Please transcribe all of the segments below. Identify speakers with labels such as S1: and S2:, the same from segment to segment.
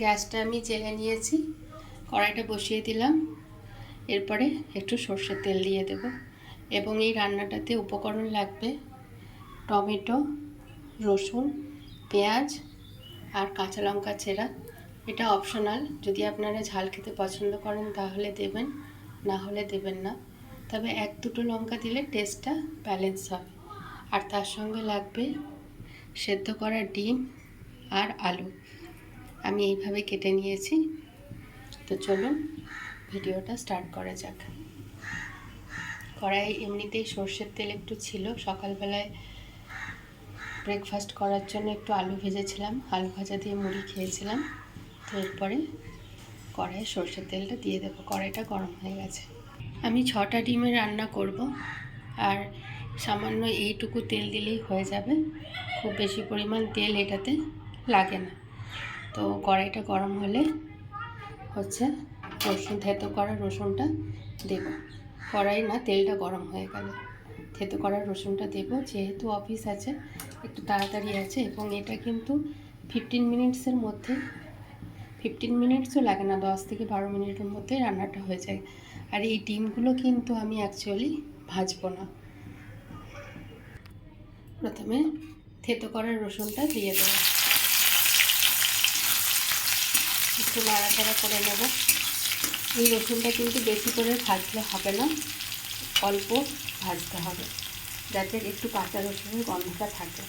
S1: গ্যাসটা আমি জেলে নিয়েছি, কড়াইটা বসিয়ে দিলাম। এরপরে একটু সর্ষের তেল দিয়ে দেব এবং এই রান্নাটাতে উপকরণ লাগবে টমেটো, রসুন, পেঁয়াজ আর কাঁচা লঙ্কা চেরা। এটা অপশনাল, যদি আপনারা ঝাল খেতে পছন্দ করেন তাহলে দেবেন, না হলে দেবেন না। তবে এক দুটো লঙ্কা দিলে টেস্টটা ব্যালেন্স হবে। আর তার সঙ্গে লাগবে সেদ্ধ করা ডিম আর আলু। আমি এইভাবে কেটে নিয়েছি। তো চলুন, ভিডিওটা স্টার্ট করা যাক। কড়াই এমনিতেই সর্ষের তেল একটু ছিল। সকালবেলায় ব্রেকফাস্ট করার জন্য একটু আলু ভেজেছিলাম। আলু ভাজা দিয়ে মুড়ি খেয়েছিলাম। তো এরপরে কড়াইয়ে সর্ষের তেলটা দিয়ে দেবো। কড়াইটা গরম হয়ে গেছে। আমি ছটা ডিমের রান্না করব। আর সামান্য এইটুকু তেল দিলেই হয়ে যাবে। খুব বেশি পরিমাণ তেল এটাতে লাগে না। তো কড়াইটা গরম হলে হচ্ছে রসুন, থেতো করা রসুনটা দেব। কড়াই না, তেলটা গরম হয়ে গেল। থেতো করা রসুনটা দেব, যেহেতু অফিস আছে, একটু তাড়াতাড়ি আছে এবং এটা কিন্তু ফিফটিন মিনিটসের মধ্যে ফিফটিন মিনিটসও লাগে না, দশ থেকে বারো মিনিটের মধ্যে রান্নাটা হয়ে যায়। আর এই ডিমগুলো কিন্তু আমি অ্যাকচুয়ালি ভাজবো না। প্রথমে থেতো করা রসুনটা দিয়ে দেবো। একটু নাড়াচাড়া করে নেব। এই রসুনটা কিন্তু বেশি করে ভাজলে হবে না, অল্প ভাজতে হবে, যাতে একটু কাঁচা রসুনের গন্ধটা থাকে।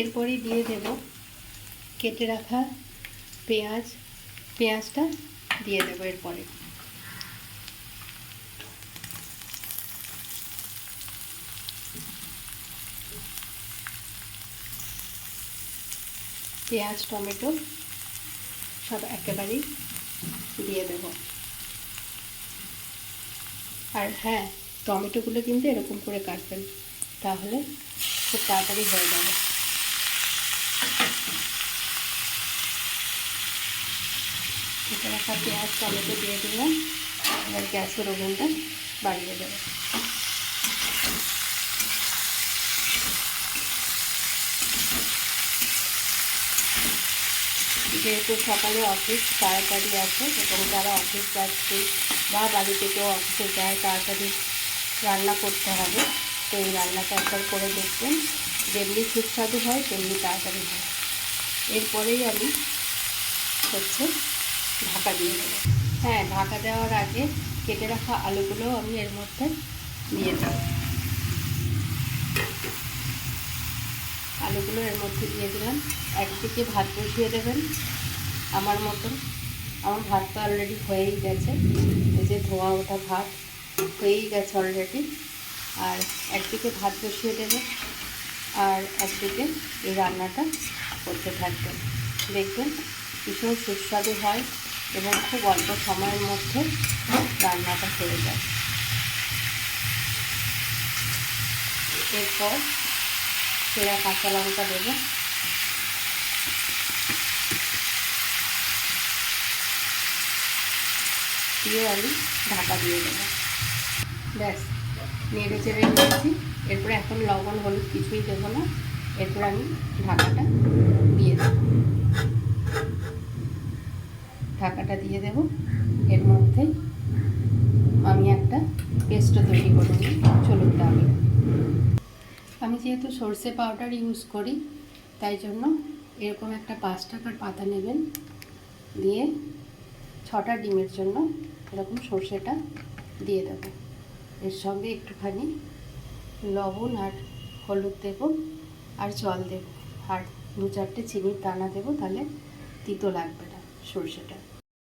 S1: এরপরেই দিয়ে দেব কেটে রাখা পেঁয়াজ। পেঁয়াজটা দিয়ে দেবো এরপরে। পেঁয়াজ, টমেটো সব একেবারেই দিয়ে দেব। আর হ্যাঁ টমেটোগুলো কিন্তু এরকম করে কাটবেন, তাহলে খুব তাড়াতাড়ি হয়ে যাবে। রাখা পেঁয়াজ, টমেটো দিয়ে দিলাম, এবার গ্যাসের ওভেনটা বাড়িয়ে দেবো। যেহেতু সকালে অফিস তাড়াতাড়ি আছে এবং যারা অফিস যাচ্ছে বা বাড়ি থেকেও অফিসে যায়, তাড়াতাড়ি রান্না করতে হবে। তো এই রান্নাটা একবার করে দেখবেন। যেমনি সুস্বাদু হয়, তেমনি তাড়াতাড়ি হয়। এরপরেই আমি হচ্ছে ঢাকা দিয়ে দেবো। হ্যাঁ ঢাকা দেওয়ার আগে কেটে রাখা আলুগুলোও আমি এর মধ্যে দিয়ে দেব। আলুগুলো এর মধ্যে দিয়ে দিলাম। একদিকে ভাত বসিয়ে দেবেন আমার মতন। আমার ভাত তো অলরেডি হয়েই গেছে। এই যে ধোয়া ওঠা ভাত হয়েই গেছে অলরেডি আর একদিকে ভাত বসিয়ে দেবে। আর একদিকে এই রান্নাটা করতে থাকবেন। দেখবেন ভীষণ সুস্বাদু হয় এবং খুব অল্প সময়ের মধ্যে রান্নাটা হয়ে যায়। এরপর সেরা কাঁচা লঙ্কা দেবো। দিয়ে আমি ঢাকা দিয়ে দেবো। ব্যাস, নেড়ে চেড়ে নিয়েছি। এরপরে এখন লবণ, হলুদ কিছুই দেবো না। এরপর আমি ঢাকাটা দিয়ে দেব। ঢাকাটা দিয়ে দেব। এর মধ্যে আমি একটা পেস্টও তৈরি করে নিই। চলুন তাহলে। যেহেতু সর্ষে পাউডার ইউজ করি, তাই জন্য এরকম একটা পাঁচ টাকার পাতা নেবেন। দিয়ে ছটা ডিমের জন্য এরকম সর্ষেটা দিয়ে দেব। এর সঙ্গে একটুখানি লবণ আর হলুদ দেব আর জল দেব। আর দু চারটে চিনির দানা দেবো, তাহলে তিতো লাগবে না সর্ষেটা।